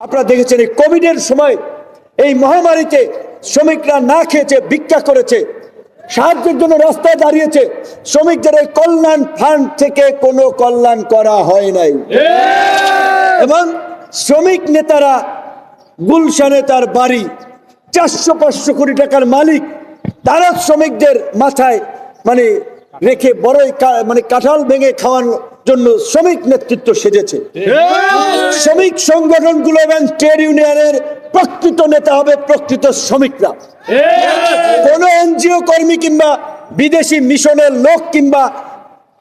আপনারা দেখেছেন এই কোভিডের সময় এই মহামারীতে শ্রমিকরা না খেয়েছে ভিক্ষা করেছে সাহায্যের জন্য রাস্তায় দাঁড়িয়েছে। শ্রমিকদের এই কল্যাণ ফান্ড থেকে কোনো কল্যাণ করা হয় নাই। এবং শ্রমিক নেতারা গুলশানে তার বাড়ি চারশো পাঁচশো কোটি টাকার মালিক তারা শ্রমিকদের মাথায় মানে রেখে বড়ই মানে কাঁঠাল ভেঙে খাওয়ানোর জন্য শ্রমিক নেতৃত্ব সেজেছে। শ্রমিক সংগঠনগুলো এবং ট্রেড ইউনিয়নের প্রকৃত নেতা হবে প্রকৃত শ্রমিকরা। কোন এনজিও কর্মী কিংবা বিদেশি মিশনের লোক কিংবা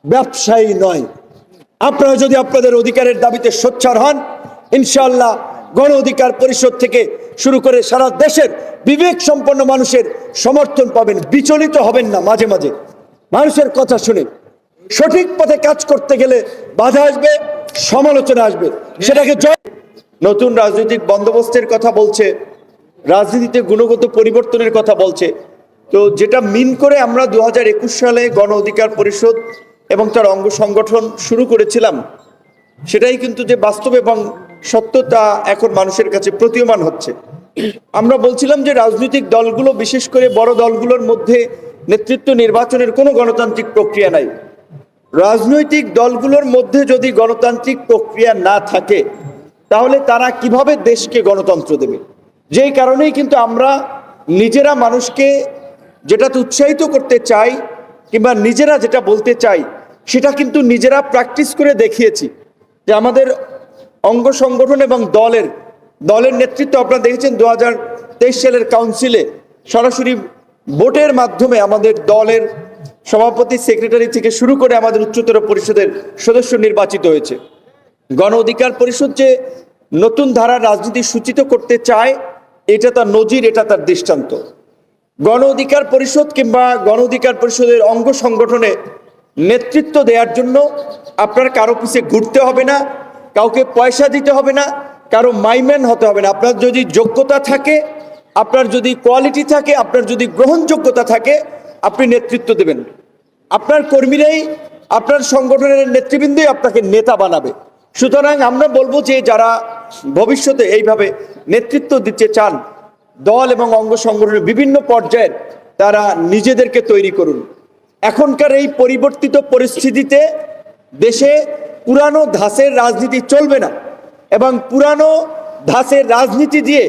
ব্যবসায়ী নয়। আপনারা যদি আপনাদের অধিকারের দাবিতে সোচ্চার হন ইনশাআল্লাহ গণ অধিকার পরিষদ থেকে শুরু করে সারা দেশের বিবেক সম্পন্ন মানুষের সমর্থন পাবেন বিচলিত হবেন না মাঝে মাঝে। মানুষের কথা শুনে। সঠিক পথে কাজ করতে গেলে বাধা আসবে, সমালোচনা আসবে। সেটাকে জয় নতুন রাজনৈতিক বন্দোবস্তের কথা বলছে, রাজনীতিতে গুণগত পরিবর্তনের কথা বলছে। তো যেটা মিন করে আমরা দু হাজার একুশ সালে গণ অধিকার পরিষদ এবং তার অঙ্গ সংগঠন শুরু করেছিলাম, সেটাই কিন্তু যে বাস্তব এবং সত্যতা এখন মানুষের কাছে প্রতীয়মান হচ্ছে। আমরা বলছিলাম যে রাজনৈতিক দলগুলো, বিশেষ করে বড় দলগুলোর মধ্যে নেতৃত্ব নির্বাচনের কোনো গণতান্ত্রিক প্রক্রিয়া নাই। রাজনৈতিক দলগুলোর মধ্যে যদি গণতান্ত্রিক প্রক্রিয়া না থাকে, তাহলে তারা কীভাবে দেশকে গণতন্ত্র দেবে? যেই কারণেই কিন্তু আমরা নিজেরা মানুষকে যেটাতে উৎসাহিত করতে চাই কিংবা নিজেরা যেটা বলতে চাই, সেটা কিন্তু নিজেরা প্র্যাকটিস করে দেখিয়েছি। যে আমাদের অঙ্গ সংগঠন এবং দলের দলের নেতৃত্ব আপনারা দেখেছেন দু হাজার তেইশ সালের কাউন্সিলে সরাসরি ভোটের মাধ্যমে আমাদের দলের সভাপতি সেক্রেটারি থেকে শুরু করে আমাদের উচ্চতর পরিষদের সদস্য নির্বাচিত হয়েছে। গণ অধিকার পরিষদ যে নতুন ধারার রাজনীতি সূচিত করতে চায়, এটা তার নজির, এটা তার দৃষ্টান্ত। গণ অধিকার পরিষদ কিংবা গণ অধিকার পরিষদের অঙ্গ সংগঠনে নেতৃত্ব দেওয়ার জন্য আপনার কারও পিছে ঘুরতে হবে না, কাউকে পয়সা দিতে হবে না, কারও মাইম্যান হতে হবে না। আপনার যদি যোগ্যতা থাকে, আপনার যদি কোয়ালিটি থাকে, আপনার যদি গ্রহণযোগ্যতা থাকে, আপনি নেতৃত্ব দেবেন। আপনার কর্মীরাই, আপনার সংগঠনের নেতৃবৃন্দই আপনাকে নেতা বানাবে। সুতরাং আমরা বলব যে যারা ভবিষ্যতে এইভাবে নেতৃত্ব দিতে চান, দল এবং অঙ্গ সংগঠনের বিভিন্ন পর্যায়ের, তারা নিজেদেরকে তৈরি করুন। এখনকার এই পরিবর্তিত পরিস্থিতিতে দেশে পুরানো ধাঁচের রাজনীতি চলবে না এবং পুরানো ধাঁচের রাজনীতি দিয়ে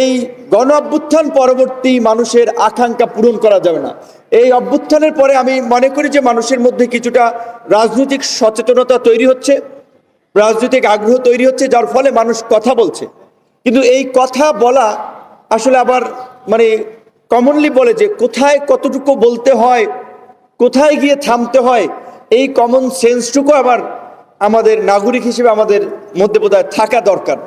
এই গণ অভ্যুত্থান পরবর্তী মানুষের আকাঙ্ক্ষা পূরণ করা যাবে না। এই অভ্যুত্থানের পরে আমি মনে করি যে মানুষের মধ্যে কিছুটা রাজনৈতিক সচেতনতা তৈরি হচ্ছে, রাজনৈতিক আগ্রহ তৈরি হচ্ছে, যার ফলে মানুষ কথা বলছে। কিন্তু এই কথা বলা আসলে আবার মানে কমনলি বলে যে কোথায় কতটুকু বলতে হয়, কোথায় গিয়ে থামতে হয়, এই কমন সেন্সটুকু আবার আমাদের নাগরিক হিসেবে আমাদের মধ্যে বোধহয় থাকা দরকার।